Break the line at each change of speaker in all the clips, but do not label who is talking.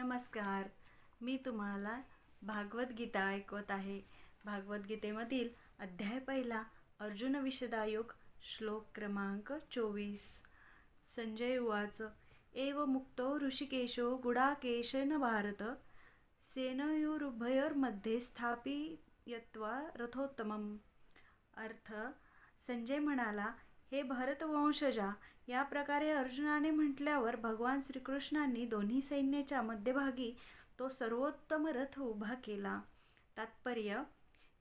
नमस्कार. मी तुम्हाला भागवद्गीता ऐकवत आहे. भागवद्गीतेमधील अध्याय पहिला अर्जुन विशदायोग श्लोक क्रमांक चोवीस. संजय उवाच एव मुक्तो ऋषिकेशो गुडाकेशन भारत सेनयोरुभयोर्मध्ये स्थापियत्वा रथोत्तमम. अर्थ संजय म्हणाला हे भरतवंशजा या प्रकारे अर्जुनाने म्हटल्यावर भगवान श्रीकृष्णांनी दोन्ही सैन्याच्या मध्यभागी तो सर्वोत्तम रथ उभा केला. तात्पर्य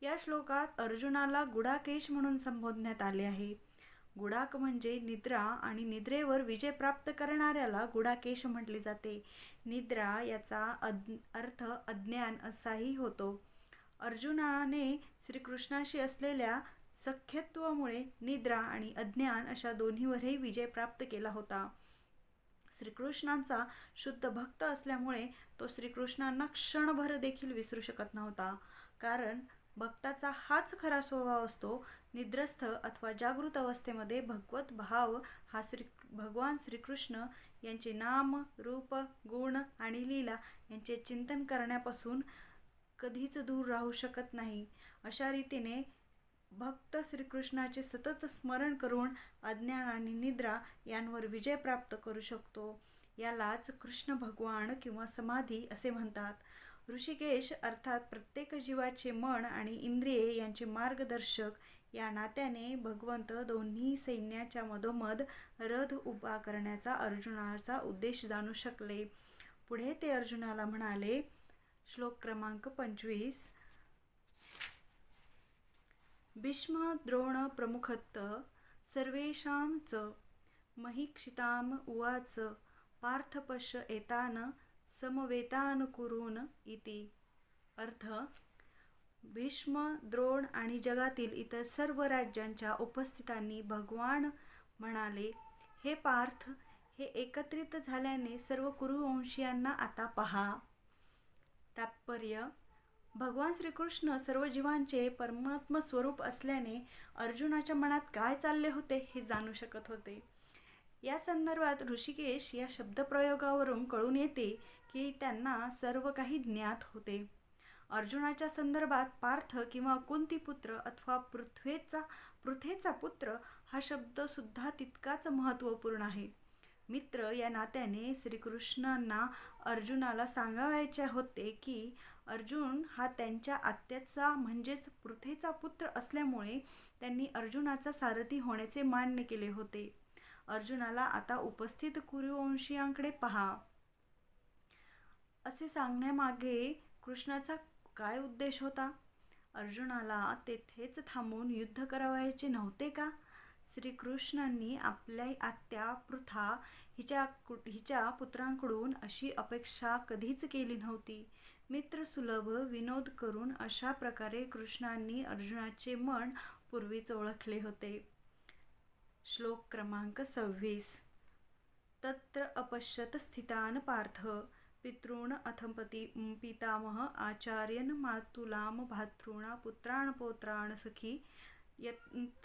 या श्लोकात अर्जुनाला गुडाकेश म्हणून संबोधण्यात आले आहे. गुडाक म्हणजे निद्रा आणि निद्रेवर विजय प्राप्त करणाऱ्याला गुडाकेश म्हटले जाते. निद्रा याचा अद अर्थ अज्ञान असाही होतो. अर्जुनाने श्रीकृष्णाशी असलेल्या सख्यत्वामुळे निद्रा आणि अज्ञान अशा दोन्हीवरही विजय प्राप्त केला होता. श्रीकृष्णांचा शुद्ध भक्त असल्यामुळे तो श्रीकृष्णांना क्षणभर देखील विसरू शकत नव्हता. कारण भक्ताचा हाच खरा स्वभाव असतो निद्रस्थ अथवा जागृत अवस्थेमध्ये भगवत भाव हा श्री भगवान श्रीकृष्ण यांचे नाम रूप गुण आणि लीला यांचे चिंतन करण्यापासून कधीच दूर राहू शकत नाही. अशा रीतीने भक्त श्रीकृष्णाचे सतत स्मरण करून अज्ञान आणि निद्रा यांवर विजय प्राप्त करू शकतो. यालाच कृष्ण भगवान किंवा समाधी असे म्हणतात. ऋषिकेश अर्थात प्रत्येक जीवाचे मन आणि इंद्रिये यांचे मार्गदर्शक. या नात्याने भगवंत दोन्ही सैन्याच्या मधोमध रथ उभा करण्याचा अर्जुनाचा उद्देश जाणू शकले. पुढे ते अर्जुनाला म्हणाले श्लोक क्रमांक पंचवीस. भीष्म द्रोण प्रमुखत्त सर्वेषां च महीक्षिताम उवाच पार्थ पश्य एतान समवेतान कुरून इति. अर्थ भीष्म द्रोण आणि जगातील इतर सर्व राज्यांच्या उपस्थितांनी भगवान म्हणाले हे पार्थ हे एकत्रित झाल्याने सर्व कुरुवंशीयांना आता पहा. तात्पर्य भगवान श्रीकृष्ण सर्व जीवांचे परमात्म स्वरूप असल्याने अर्जुनाच्या मनात काय चालले होते हे जाणू शकत होते. या संदर्भात ऋषिकेश या शब्दप्रयोगावरून कळून येते की त्यांना सर्व काही ज्ञात होते. अर्जुनाच्या संदर्भात पार्थ किंवा कुंतीपुत्र अथवा पृथ्वेचा पृथेचा पुत्र हा शब्दसुद्धा तितकाच महत्त्वपूर्ण आहे. मित्र या नात्याने श्रीकृष्णांना अर्जुनाला सांगावायचे होते की अर्जुन हा त्यांच्या आत्याचा म्हणजेच पृथेचा पुत्र असल्यामुळे त्यांनी अर्जुनाचा सारथी होण्याचे मान्य केले होते. अर्जुनाला आता उपस्थित कुरुवंशीयांकडे पहा. असे सांगण्यामागे कृष्णाचा काय उद्देश होता? अर्जुनाला तेथेच थांबून युद्ध करावायचे नव्हते का? श्रीकृष्णांनी आपल्या आत्या पृथा हिच्या हिच्या पुत्रांकडून अशी अपेक्षा कधीच केली नव्हती. मित्रसुलभ विनोद करून अशा प्रकारे कृष्णांनी अर्जुनाचे मन पूर्वीच ओळखले होते. श्लोक क्रमांक सव्वीस. तत्र अपश्यत स्थितान पार्थ पितॄण अथपती पितामह आचार्यन मातुलाम भातृणा पुत्राण पौत्राण सखी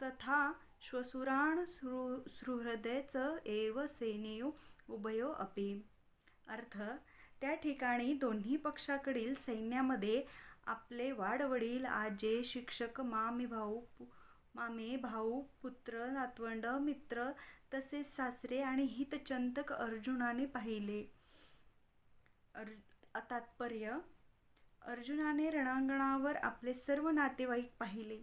तथा श्वसुराण सृ सुहृदयच एव सेनेयो उभयो अपि। अर्थ त्या ठिकाणी दोन्ही पक्षाकडील सैन्यामध्ये आपले वाडवडील आजे शिक्षक मामी भाऊ मामे भाऊ पुत्र नातवंड मित्र तसेच सासरे आणि हितचंतक अर्जुनाने पाहिले. अर् तात्पर्य अर्जुनाने रणांगणावर आपले सर्व नातेवाईक पाहिले.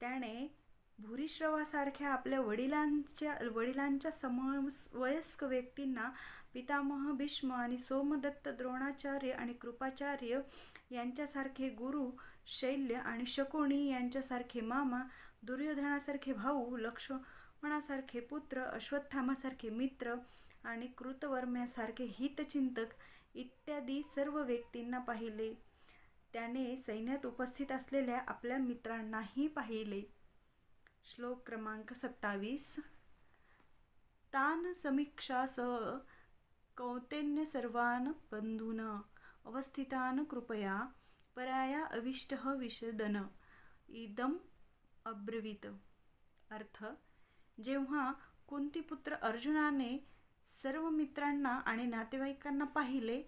त्याने भूरिश्रवासारख्या आपल्या वडिलांच्या वडिलांच्या समवयस्क व्यक्तींना पितामह भीष्म आणि सोमदत्त द्रोणाचार्य आणि कृपाचार्य यांच्यासारखे गुरु शैल्य आणि शकुणी यांच्यासारखे मामा दुर्योधनासारखे भाऊ लक्ष्मणासारखे पुत्र अश्वत्थामासारखे मित्र आणि कृतवर्म्यासारखे हितचिंतक इत्यादी सर्व व्यक्तींना पाहिले. त्याने सैन्यात उपस्थित असलेल्या आपल्या मित्रांनाही पाहिले. श्लोक क्रमांक सत्तावीस. तान समीक्षासह कौतेन्य सर्वान बंधून अवस्थितान कृपया पराया अविष्ट विषदन। इदम अब्रवीत। अर्थ जेव्हा कुंतीपुत्र अर्जुनाने सर्व मित्रांना आणि नातेवाईकांना पाहिले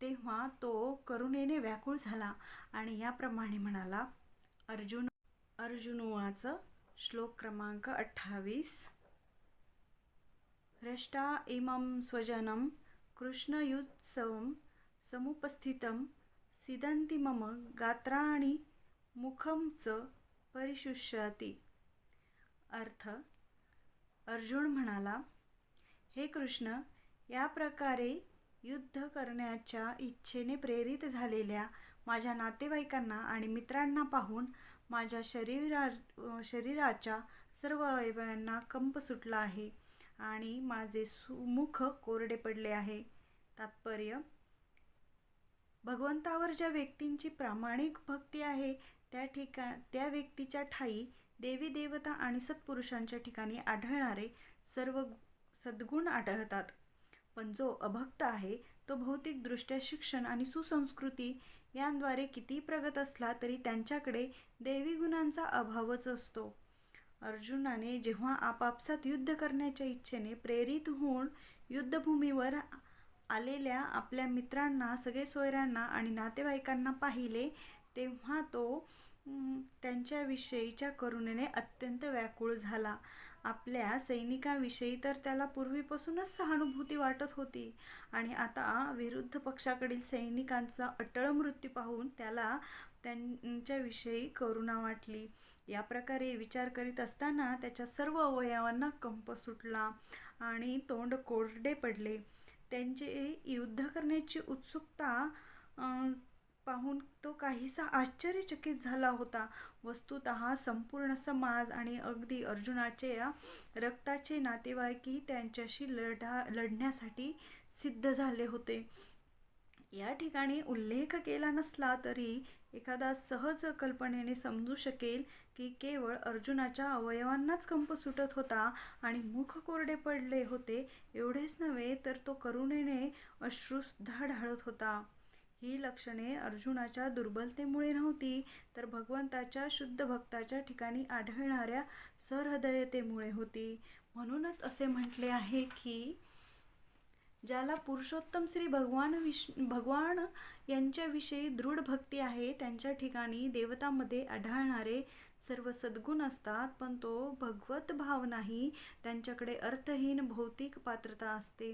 तेव्हा तो करुणेने व्याकुळ झाला आणि याप्रमाणे म्हणाला अर्जुन अर्जुनवाचं श्लोक क्रमांक अठ्ठावीस. रष्टा इमं स्वजनं कृष्णयुत्सवं समुपस्थितं सिदन्ति मम गात्राणि मुखं च परिशुष्यति. अर्थ अर्जुन म्हणाला हे कृष्ण या प्रकारे युद्ध करण्याच्या इच्छेने प्रेरित झालेल्या माझ्या नातेवाईकांना आणि मित्रांना पाहून माझ्या शरीरा शरीराच्या सर्व अवयवांना कंप सुटला आहे आणि माझे सुमुख कोरडे पडले आहे. तात्पर्य भगवंतावर ज्या व्यक्तींची प्रामाणिक भक्ती आहे त्या ठिका त्या व्यक्तीच्या ठाई देवी देवता आणि सत्पुरुषांच्या ठिकाणी आढळणारे सर्व सद्गुण आढळतात. पण जो अभक्त आहे तो भौतिकदृष्ट्या शिक्षण आणि सुसंस्कृती यांद्वारे किती प्रगत असला तरी त्यांच्याकडे देवी गुणांचा अभावच असतो. अर्जुनाने जेव्हा आपापसात युद्ध करण्याच्या इच्छेने प्रेरित होऊन युद्धभूमीवर आलेल्या आपल्या मित्रांना सगळे सोयऱ्यांना आणि नातेवाईकांना पाहिले तेव्हा तो त्यांच्याविषयीच्या करुणेने अत्यंत व्याकुळ झाला. आपल्या सैनिकाविषयी तर त्याला पूर्वीपासूनच सहानुभूती वाटत होती. आणि आता विरुद्ध पक्षाकडील सैनिकांचा अटळ मृत्यू पाहून त्याला त्यांच्याविषयी करुणा वाटली. या प्रकारे विचार करीत असताना त्याच्या सर्व अवयवांना कंप सुटला आणि तोंड कोरडे पडले. त्यांचे युद्ध करण्याची उत्सुकता पाहून तो काहीसा आश्चर्यचकित झाला होता. वस्तुत संपूर्ण समाज आणि अगदी अर्जुनाचे या रक्ताचे नातेवाईकही त्यांच्याशी लढा लढण्यासाठी सिद्ध झाले होते. या ठिकाणी उल्लेख केला नसला तरी एखादा सहज कल्पनेने समजू शकेल की केवळ अर्जुनाच्या अवयवांनाच कंप सुटत होता आणि मुख कोरडे पडले होते. एवढेच नव्हे तर तो करुणेने अश्रूसुद्धा ढाळत होता. ही लक्षणे अर्जुनाच्या दुर्बलतेमुळे नव्हती तर भगवंताच्या शुद्ध भक्ताच्या ठिकाणी आढळणाऱ्या सहृदयतेमुळे होती. म्हणूनच असे म्हटले आहे की ज्याला पुरुषोत्तम श्री भगवान विश भगवान यांच्याविषयी दृढ भक्ती आहे त्यांच्या ठिकाणी देवतामध्ये आढळणारे सर्व सद्गुण असतात पण तो भगवत भाव नाही. त्यांच्याकडे अर्थहीन भौतिक पात्रता असते.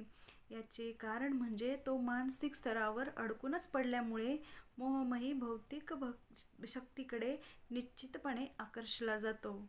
याचे कारण म्हणजे तो मानसिक स्तरावर अडकूनच पडल्यामुळे मोहमही भौतिक भक् शक्तीकडे निश्चितपणे आकर्षला जातो.